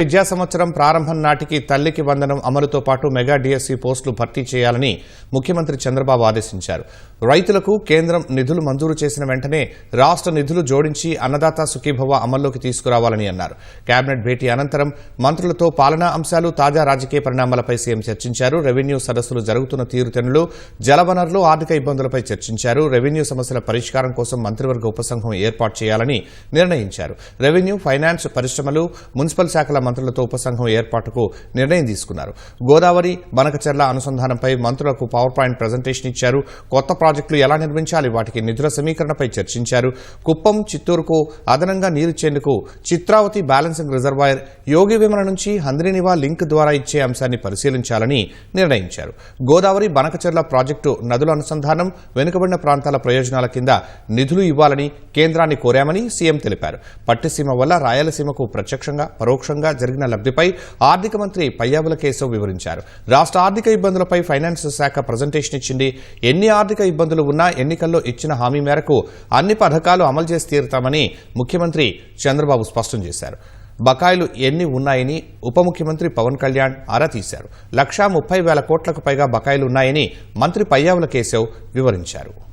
విద్యా సంవత్సరం ప్రారంభం నాటికి తల్లికి వందనం అమలుతో పాటు మెగా డిఎస్సీ పోస్టులు భర్తీ చేయాలని ముఖ్యమంత్రి చంద్రబాబు ఆదేశించారు. రైతులకు కేంద్రం నిధులు మంజూరు చేసిన వెంటనే రాష్ట్ర నిధులు జోడించి అన్నదాత సుఖీభవ అమల్లోకి తీసుకురావాలని అన్నారు. కేబినెట్ భేటీ అనంతరం మంత్రులతో పాలనా అంశాలు తాజా రాజకీయ పరిణామాలపై సీఎం చర్చించారు. రెవెన్యూ సదస్సులు జరుగుతున్న తీరుతెన్నులు జలవనరులు ఆర్థిక ఇబ్బందులపై చర్చించారు. రెవెన్యూ సమస్యల పరిష్కారం కోసం మంత్రివర్గ ఉపసంఘం ఏర్పాటు చేయాలని నిర్ణయించారు. రెవెన్యూ ఫైనాన్స్ పరిశ్రమలు మున్సిపల్ శాఖల మంత్రులతో ఉపసంఘం ఏర్పాటుకు నిర్ణయం తీసుకున్నారు. గోదావరి బనకచెర్ల అనుసంధానంపై మంత్రులకు పవర్ పాయింట్ ప్రజెంటేషన్ ఇచ్చారు. కొత్త ప్రాజెక్టులు ఎలా నిర్మించాలి? వాటికి నిధుల సమీకరణపై చర్చించారు. కుప్పం చిత్తూరుకు అదనంగా నీరిచ్చేందుకు చిత్రావతి బ్యాలెన్సింగ్ రిజర్వాయర్ యోగి విమల నుంచి హంద్రినివా లింక్ ద్వారా ఇచ్చే అంశాన్ని పరిశీలించాలని నిర్ణయించారు. గోదావరి బనకచెర్ల ప్రాజెక్టు నదుల అనుసంధానం వెనుకబడిన ప్రాంతాల ప్రయోజనాల కింద నిధులు ఇవ్వాలని కేంద్రాన్ని కోరామని సీఎం తెలిపారు. పట్టిసీమ వల్ల రాయలసీమకు ప్రత్యక్షంగా పరోక్షంగా జరిగిన లబ్ధిపై ఆర్థిక మంత్రి పయ్యావుల కేశవ్ వివరించారు. రాష్ట్ర ఆర్థిక ఇబ్బందులపై ఫైనాన్స్ శాఖ ప్రజెంటేషన్ ఇచ్చింది. ఎన్ని ఆర్థిక ఇబ్బందులు ఉన్నా ఎన్నికల్లో ఇచ్చిన హామీ మేరకు అన్ని పథకాలు అమలు చేసి తీరుతామని ముఖ్యమంత్రి చంద్రబాబు స్పష్టం చేశారు. బకాయిలు ఎన్ని ఉన్నాయని ఉప ముఖ్యమంత్రి పవన్ కళ్యాణ్ ఆరా తీశారు. లక్షా ముప్పై వేల కోట్లకు పైగా బకాయిలు ఉన్నాయని మంత్రి పయ్యావుల కేశవ్ వివరించారు.